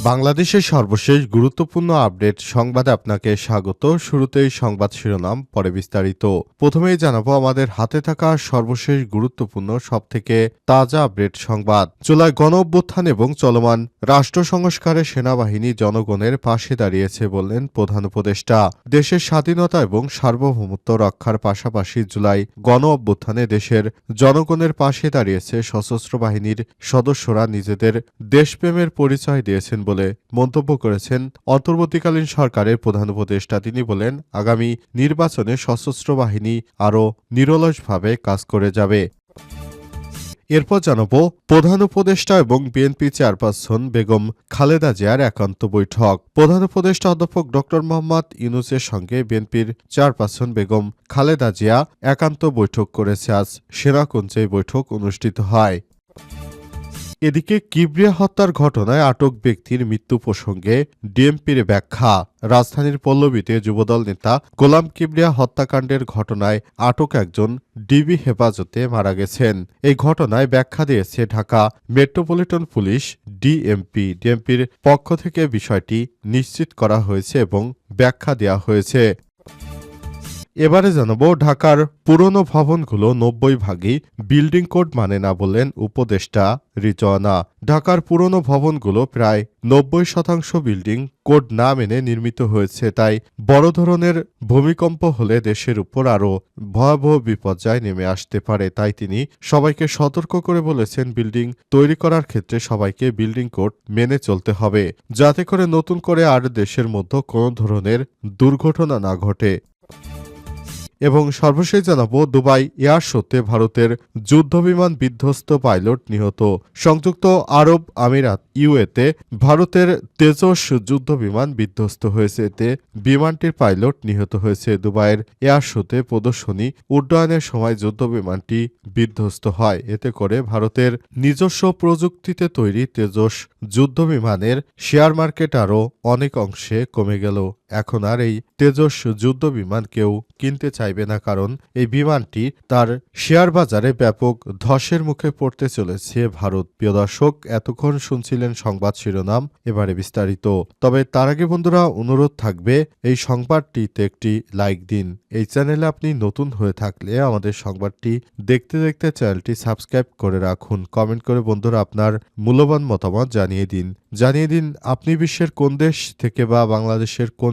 বাংলাদেশের সর্বশেষ গুরুত্বপূর্ণ আপডেট সংবাদে আপনাকে স্বাগত। শুরুতেই সংবাদ শিরোনাম, পরে বিস্তারিত। প্রথমেই জানাব আমাদের হাতে থাকা সর্বশেষ গুরুত্বপূর্ণ, সবথেকে তাজা আপডেট সংবাদ। জুলাই গণ অভ্যুত্থান এবং চলমান রাষ্ট্র সংস্কারে সেনাবাহিনী জনগণের পাশে দাঁড়িয়েছে বললেন প্রধান উপদেষ্টা। দেশের স্বাধীনতা এবং সার্বভৌমত্ব রক্ষার পাশাপাশি জুলাই গণ অভ্যুত্থানে দেশের জনগণের পাশে দাঁড়িয়েছে সশস্ত্র বাহিনীর সদস্যরা। নিজেদের দেশপ্রেমের পরিচয় দিয়েছেন বলে মন্তব্য করেছেন অন্তর্বর্তীকালীন সরকারের প্রধান উপদেষ্টা। তিনি বলেন, আগামী নির্বাচনে সশস্ত্র বাহিনী আরও নিরলসভাবে কাজ করে যাবে। এরপর জানাব, প্রধান উপদেষ্টা এবং বিএনপি চেয়ারপারসন বেগম খালেদা জিয়ার একান্ত বৈঠক। প্রধান উপদেষ্টা অধ্যাপক ড মোহাম্মদ ইউনুসের সঙ্গে বিএনপির চেয়ারপারসন বেগম খালেদা জিয়া একান্ত বৈঠক করেছে। আজ সেনাকুঞ্জে বৈঠক অনুষ্ঠিত হয়। এদিকে কিবরিয়া হত্যার ঘটনায় আটক ব্যক্তির মৃত্যু প্রসঙ্গে ডিএমপির ব্যাখ্যা। রাজধানীর পল্লবীতে যুবদল নেতা গোলাম কিবরিয়া হত্যাকাণ্ডের ঘটনায় আটক একজন ডিবি হেফাজতে মারা গেছেন। এই ঘটনায় ব্যাখ্যা দিয়েছে ঢাকা মেট্রোপলিটন পুলিশ ডিএমপি। ডিএমপির পক্ষ থেকে বিষয়টি নিশ্চিত করা হয়েছে এবং ব্যাখ্যা দেওয়া হয়েছে। এবারে জানাব ঢাকার পুরনো ভবনগুলো নব্বই ভাগই বিল্ডিং কোড মানে না বললেন উপদেষ্টা রিজওয়ানা। ঢাকার পুরনো ভবনগুলো প্রায় নব্বই শতাংশ বিল্ডিং কোড না মেনে নির্মিত হয়েছে, তাই বড় ধরনের ভূমিকম্প হলে দেশের উপর আরও ভয়াবহ বিপর্যয় নেমে আসতে পারে, তাই তিনি সবাইকে সতর্ক করে বলেছেন বিল্ডিং তৈরি করার ক্ষেত্রে সবাইকে বিল্ডিং কোড মেনে চলতে হবে, যাতে করে নতুন করে আর দেশের মধ্যে কোনো ধরনের দুর্ঘটনা না ঘটে। এবং সর্বশেষ জানাব, দুবাই এয়ার শোতে ভারতের যুদ্ধবিমান বিধ্বস্ত পাইলট নিহত। সংযুক্ত আরব আমিরাত, ইউএতে ভারতের তেজস যুদ্ধবিমান বিধ্বস্ত হয়েছে। এতে বিমানটির পাইলট নিহত হয়েছে। দুবাইয়ের এয়ার শোতে প্রদর্শনী উড্ডয়নের সময় যুদ্ধবিমানটি বিধ্বস্ত হয়। এতে করে ভারতের নিজস্ব প্রযুক্তিতে তৈরি তেজস যুদ্ধবিমানের শেয়ার মার্কেট আরও অনেক অংশে কমে গেল। এখন আর এই তেজস যুদ্ধবিমান কেউ কিনতে চাইবে না, কারণ এই বিমানটি তার শেয়ার বাজারে ব্যাপক ধসের মুখে পড়তে চলেছে ভারত। প্রিয় দর্শক, এতক্ষণ শুনছিলেন সংবাদ শিরোনাম, এবারে বিস্তারিত। তবে তার আগে বন্ধুরা, অনুরোধ থাকবে, এই সংবাদটিতে একটি লাইক দিন। এই চ্যানেলে আপনি নতুন হয়ে থাকলে আমাদের সংবাদটি দেখতে দেখতে চ্যানেলটি সাবস্ক্রাইব করে রাখুন। কমেন্ট করে বন্ধুরা আপনার মূল্যবান মতামত জানিয়ে দিন। জানিয়ে দিন, আপনি বিশ্বের কোন দেশ থেকে বা বাংলাদেশের কোন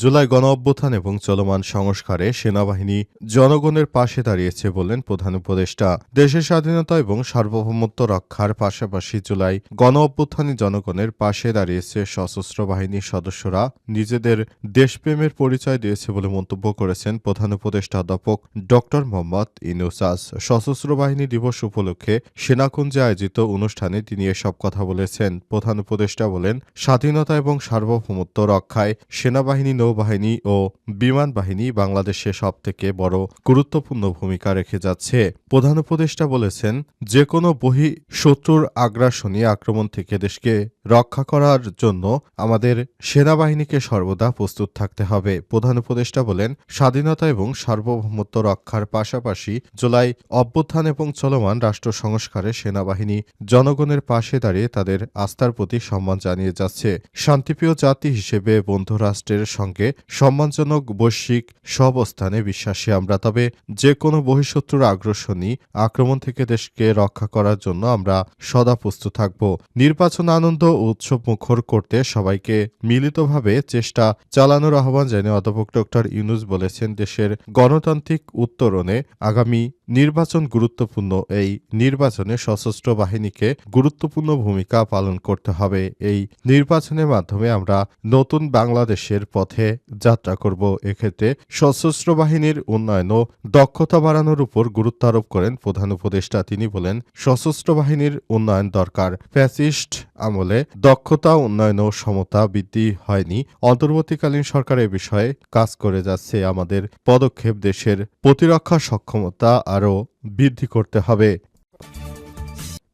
জুলাই গণ অভ্যুত্থান এবং চলমান সংস্কারে সেনাবাহিনী জনগণের পাশে দাঁড়িয়েছে বললেন প্রধান উপদেষ্টা। দেশের স্বাধীনতা এবং সার্বভৌমত্ব রক্ষার পাশাপাশি জুলাই গণ অভ্যুত্থানে জনগণের পাশে দাঁড়িয়েছে সশস্ত্র বাহিনীর সদস্যরা। নিজেদের দেশপ্রেমের পরিচয় দিয়েছে বলে মন্তব্য করেছেন প্রধান উপদেষ্টা অধ্যাপক ড মোহাম্মদ ইনুসাস সশস্ত্র বাহিনী দিবস উপলক্ষে সেনাকুঞ্জে আয়োজিত অনুষ্ঠানে তিনি এসব কথা বলেছেন। প্রধান উপদেষ্টা বলেন, স্বাধীনতা এবং সার্বভৌমত্ব রক্ষায় সেনাবাহিনী নৌবাহিনী ও বিমান বাহিনী বাংলাদেশে সবথেকে বড় গুরুত্বপূর্ণ ভূমিকা রেখে যাচ্ছে। প্রধান উপদেষ্টা বলেছেন যে কোনো বহি শত্রুর আগ্রাসনী আক্রমণ থেকে দেশকে রক্ষা করার জন্য আমাদের সেনাবাহিনীকে সর্বদা প্রস্তুত থাকতে হবে। প্রধান উপদেষ্টা বলেন, স্বাধীনতা এবং সার্বভৌমত্ব রক্ষার পাশাপাশি জুলাই অভ্যুত্থান এবং চলমান রাষ্ট্র সংস্কারে সেনাবাহিনী জনগণের পাশে দাঁড়িয়ে তাদের আস্থার প্রতি সম্মান জানিয়ে যাচ্ছে। শান্তিপ্রিয় জাতি হিসেবে বন্ধু রাষ্ট্রের সঙ্গে সম্মানজনক বৈশ্বিক সব সহাবস্থানে বিশ্বাসী আমরা। তবে যে কোনো বহিঃশত্রুর আগ্রাসনী আক্রমণ থেকে দেশকে রক্ষা করার জন্য আমরা সদা প্রস্তুত থাকব। নির্বাচন আনন্দ উৎসব মুখর করতে সবাইকে মিলিতভাবে চেষ্টা চালানোর আহ্বান জানিয়ে অধ্যাপক ডক্টর ইউনুস বলেছেন, দেশের গণতান্ত্রিক উত্তরণে আগামী নির্বাচন গুরুত্বপূর্ণ। এই নির্বাচনে সশস্ত্র বাহিনীকে গুরুত্বপূর্ণ ভূমিকা পালন করতে হবে। এই নির্বাচনের মাধ্যমে আমরা নতুন বাংলাদেশের পথে লক্ষ্যে যাত্রা করব। এক্ষেত্রে সশস্ত্র বাহিনীর উন্নয়ন ও দক্ষতা বাড়ানোর উপর গুরুত্ব আরোপ করেন প্রধান উপদেষ্টা। তিনি বলেন, সশস্ত্র বাহিনীর উন্নয়ন দরকার। ফ্যাসিস্ট আমলে দক্ষতা, উন্নয়ন ও সমতা বৃদ্ধি হয়নি। অন্তর্বর্তীকালীন সরকার এ বিষয়ে কাজ করে যাচ্ছে। আমাদের পদক্ষেপ দেশের প্রতিরক্ষা সক্ষমতা আরও বৃদ্ধি করতে হবে।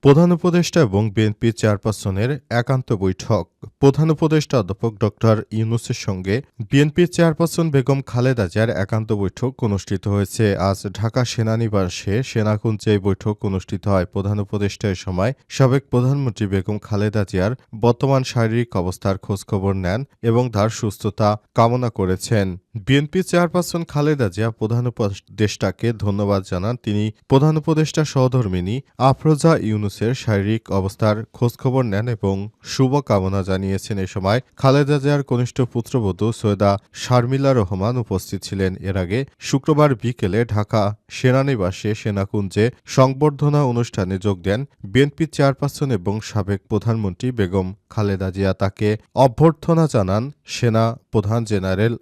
প্রধান উপদেষ্টা এবং বিএনপি চেয়ারপারসনের একান্ত বৈঠক। প্রধান উপদেষ্টা অধ্যাপক ডক্টর ইউনুসের সঙ্গে বিএনপি চেয়ারপারসন বেগম খালেদা জিয়ার একান্ত বৈঠক অনুষ্ঠিত হয়েছে। আজ ঢাকা সেনানিবাসে সেনাকুঞ্জে এই বৈঠক অনুষ্ঠিত হয়। প্রধান উপদেষ্টা সময় সাবেক প্রধানমন্ত্রী বেগম খালেদা জিয়ার বর্তমান শারীরিক অবস্থার খোঁজখবর নেন এবং তার সুস্থতা কামনা করেছেন। বিএনপি চেয়ারপারসন খালেদা জিয়া প্রধান উপদেষ্টাকে ধন্যবাদ জানান। তিনি প্রধান উপদেষ্টা সহধর্মিনী আফরোজা ইউনুসের শারীরিক অবস্থার খোঁজখবর নেন এবং শুভকামনা জানিয়েছেন। এ সময় খালেদা জিয়ার কনিষ্ঠ পুত্রবধূ সৈয়দা শারমিলা রহমান উপস্থিত ছিলেন। এর আগে শুক্রবার বিকেলে ঢাকা সেনানিবাসে সেনাকুঞ্জে সংবর্ধনা অনুষ্ঠানে যোগ দেন বিএনপি চেয়ারপারসন এবং সাবেক প্রধানমন্ত্রী বেগম খালেদা জিয়া। তাকে অভ্যর্থনা জানান সেনা প্রধান জেনারেল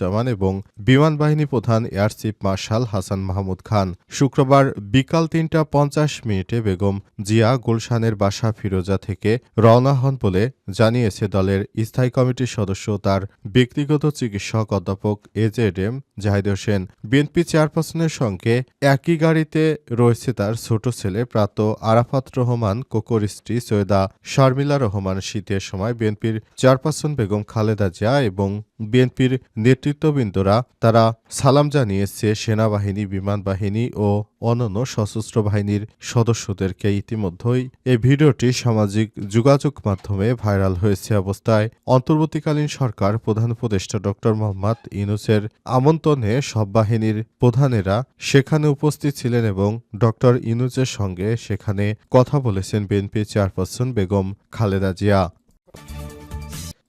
অকারুজ্জামান এবং বিমান বাহিনী প্রধান air chief marshal Hasan Mahmud Khan. শুক্রবার বিকাল তিনটা পঞ্চাশ মিনিটে বেগম জিয়া গুলশানের বাসা ফিরোজা থেকে রওনা হন বলে জানিয়েছে দলের স্থায়ী কমিটির সদস্য তার ব্যক্তিগত চিকিৎসক অধ্যাপক AZ M Zahid Hossain. BNP চেয়ারপারসনের সঙ্গে একই গাড়িতে রয়েছে তার ছোট ছেলে প্রাত আরাফাত রহমান, কোকর স্ত্রী সৈয়দা শারমিলা রহমান। শীতের সময় বিএনপির চেয়ারপারসন বেগম খালেদা জিয়া এবং বিএনপির নেতৃত্ববৃন্দরা তারা সালাম জানিয়েছে সেনাবাহিনী বিমান বাহিনী ও অন্যান্য সশস্ত্র বাহিনীর সদস্যদেরকে ইতিমধ্যেই এই ভিডিওটি সামাজিক যোগাযোগ মাধ্যমে ভাইরাল হয়েছে অবস্থায়। অন্তর্বর্তীকালীন সরকার প্রধান উপদেষ্টা ড মোহাম্মদ ইনুসের আমন্ত্রণে সব বাহিনীর প্রধানেরা সেখানে উপস্থিত ছিলেন এবং ড ইনুজের সঙ্গে সেখানে কথা বলেছেন বিএনপি চেয়ারপারসন বেগম খালেদা জিয়া।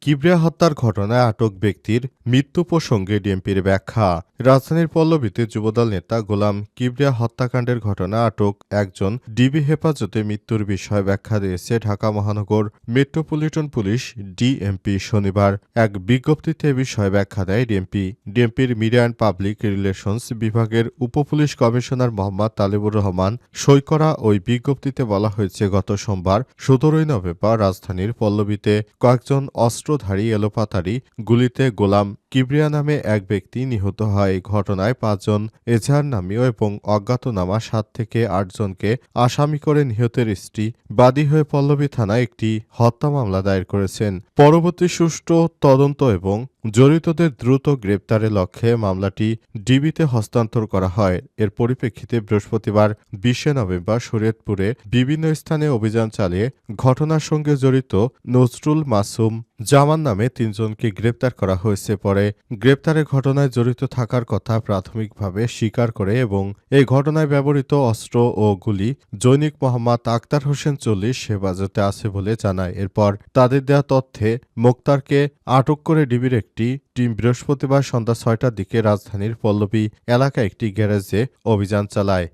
কিবরিয়া হত্যার ঘটনায় আটক ব্যক্তির মৃত্যু প্রসঙ্গে ডিএমপির ব্যাখ্যা। রাজধানীর পল্লবীতে যুবদল নেতা গোলাম কিবরিয়া হত্যাকাণ্ডের ঘটনা আটক একজন ডিবি হেফাজতে মৃত্যুর বিষয়ে ব্যাখ্যা দিয়েছে ঢাকা মহানগর মেট্রোপলিটন পুলিশ ডিএমপি শনিবার। এক বিজ্ঞপ্তিতে বিষয়ে ব্যাখ্যা দেয় ডিএমপি। ডিএমপির মিডিয়া অ্যান্ড পাবলিক রিলেশনস বিভাগের উপপুলিশ কমিশনার মোহাম্মদ তালেবুর রহমান সই করা ওই বিজ্ঞপ্তিতে বলা হয়েছে, গত সোমবার সতেরোই নভেম্বর রাজধানীর পল্লবীতে কয়েকজন অস্ত্রধারী এলোপাতারি গুলিতে গোলাম কিবরিয়া নামে এক ব্যক্তি নিহত হয়। ঘটনায় পাঁচজন এজাহার নামীয় এবং অজ্ঞাতনামা সাত থেকে আটজনকে আসামি করে নিহতের স্ত্রী বাদী হয়ে পল্লবী থানায় একটি হত্যা মামলা দায়ের করেছেন। পরবর্তী সুষ্ঠু তদন্ত এবং জড়িতদের দ্রুত গ্রেপ্তারের লক্ষ্যে মামলাটি ডিবিতে হস্তান্তর করা হয়। এর পরিপ্রেক্ষিতে বৃহস্পতিবার বিশে নভেম্বর শরীয়তপুরে বিভিন্ন স্থানে অভিযান চালিয়ে ঘটনার সঙ্গে জড়িত নজরুল মাসুম জামান নামে তিনজনকে গ্রেপ্তার করা হয়েছে। পরে গ্রেপ্তারের ঘটনায় জড়িত থাকার কথা প্রাথমিকভাবে স্বীকার করে এবং এই ঘটনায় ব্যবহৃত অস্ত্র ও গুলি জৈনিক মোহাম্মদ আক্তার হোসেন চল্লিশ হেফাজতে আছে বলে জানায়। এরপর তাদের দেয়া তথ্যে মোক্তারকে আটক করে ডিবির একটি টিম বৃহস্পতিবার সন্ধ্যা ছয়টার দিকে রাজধানীর পল্লবী এলাকা একটি গ্যারেজে অভিযান চালায়।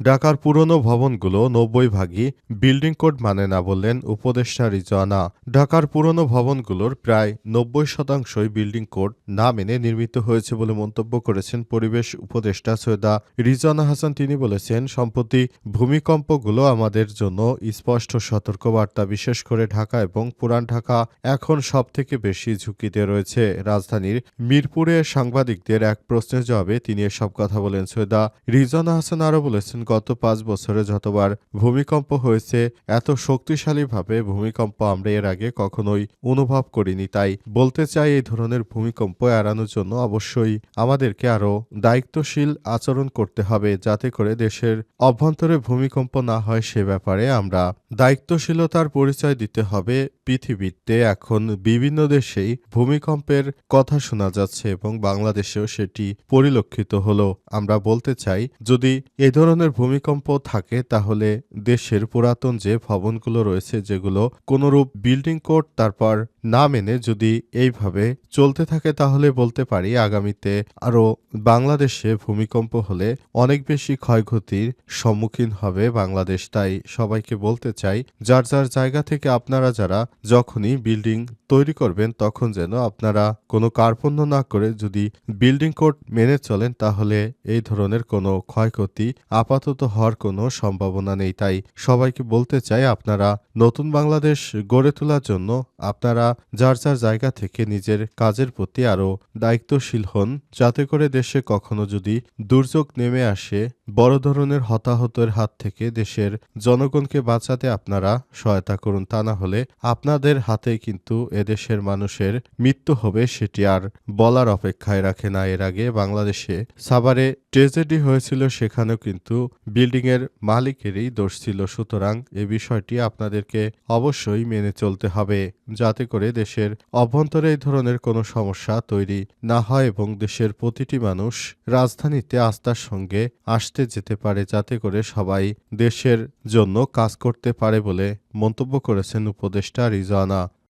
ঢাকার পুরনো ভবনগুলো নব্বই ভাগই বিল্ডিং কোড মানে না বললেন উপদেষ্টা রিজওয়ানা। ঢাকার পুরনো ভবনগুলোর প্রায় নব্বই শতাংশই বিল্ডিং কোড না মেনে নির্মিত হয়েছে বলে মন্তব্য করেছেন পরিবেশ উপদেষ্টা সৈয়দা রিজওয়ানা হাসান। তিনি বলেছেন, সম্প্রতি ভূমিকম্পগুলো আমাদের জন্য স্পষ্ট সতর্কবার্তা, বিশেষ করে ঢাকা এবং পুরান ঢাকা এখন সব থেকে বেশি ঝুঁকিতে রয়েছে। রাজধানীর মিরপুরে সাংবাদিকদের এক প্রশ্নের জবাবে তিনি এসব কথা বলেন। সৈয়দা রিজওয়ানা হাসান আরও বলেছেন গত পাঁচ বছরে যতবার ভূমিকম্প হয়েছে, এত শক্তিশালীভাবে ভূমিকম্প আমরা এর আগে কখনোই অনুভব করিনি। তাই বলতে চাই এই ধরনের ভূমিকম্প এড়ানোর জন্য অবশ্যই আমাদেরকে আরও দায়িত্বশীল আচরণ করতে হবে, যাতে করে দেশের অভ্যন্তরে ভূমিকম্প না হয় সে ব্যাপারে আমরা দায়িত্বশীলতার পরিচয় দিতে হবে। পৃথিবীতে এখন বিভিন্ন দেশেই ভূমিকম্পের কথা শোনা যাচ্ছে এবং বাংলাদেশেও সেটি পরিলক্ষিত হলো। আমরা বলতে চাই, যদি এ ধরনের ভূমিকম্প থাকে তাহলে দেশের পুরাতন যে ভবনগুলো রয়েছে যেগুলো কোনোরূপ বিল্ডিং কোড তারপর না মেনে যদি এইভাবে চলতে থাকে তাহলে বলতে পারি আগামীতে আরও বাংলাদেশে ভূমিকম্প হলে অনেক বেশি ক্ষয়ক্ষতির সম্মুখীন হবে বাংলাদেশ। তাই সবাইকে বলতে চাই, যার যার জায়গা থেকে আপনারা যারা যখনই বিল্ডিং তৈরি করবেন, তখন যেন আপনারা কোনো কার্পণ্য না করে যদি বিল্ডিং কোড মেনে চলেন, তাহলে এই ধরনের কোনো ক্ষয়ক্ষতি আপাতত হওয়ার কোনো সম্ভাবনা নেই। তাই সবাইকে বলতে চাই, আপনারা নতুন বাংলাদেশ গড়ে তোলার জন্য আপনারা যার যার জায়গা থেকে নিজের কাজের প্রতি আরও দায়িত্বশীল হন, যাতে করে দেশে কখনো যদি দুর্যোগ নেমে আসে, বড় ধরনের হতাহতের হাত থেকে দেশের জনগণকে বাঁচাতে আপনারা সহায়তা করুন। তা না হলে আপনাদের হাতে কিন্তু এদেশের মানুষের মৃত্যু হবে, সেটি আর বলার অপেক্ষায় রাখে না। এর আগে বাংলাদেশে সাভারে ট্রেজেডি হয়েছিল সেখানেও কিন্তু বিল্ডিংয়ের মালিকেরই দোষ ছিল। সুতরাং এ বিষয়টি আপনাদেরকে অবশ্যই মেনে চলতে হবে যাতে করে দেশের অভ্যন্তরে এই ধরনের কোনো সমস্যা তৈরি না হয় এবং দেশের প্রতিটি মানুষ রাজধানীতে আস্থার সঙ্গে আসতে যেতে পারে, যাতে করে সবাই দেশের জন্য কাজ করতে পারে বলে মন্তব্য করেছেন উপদেষ্টা রিজওয়ানা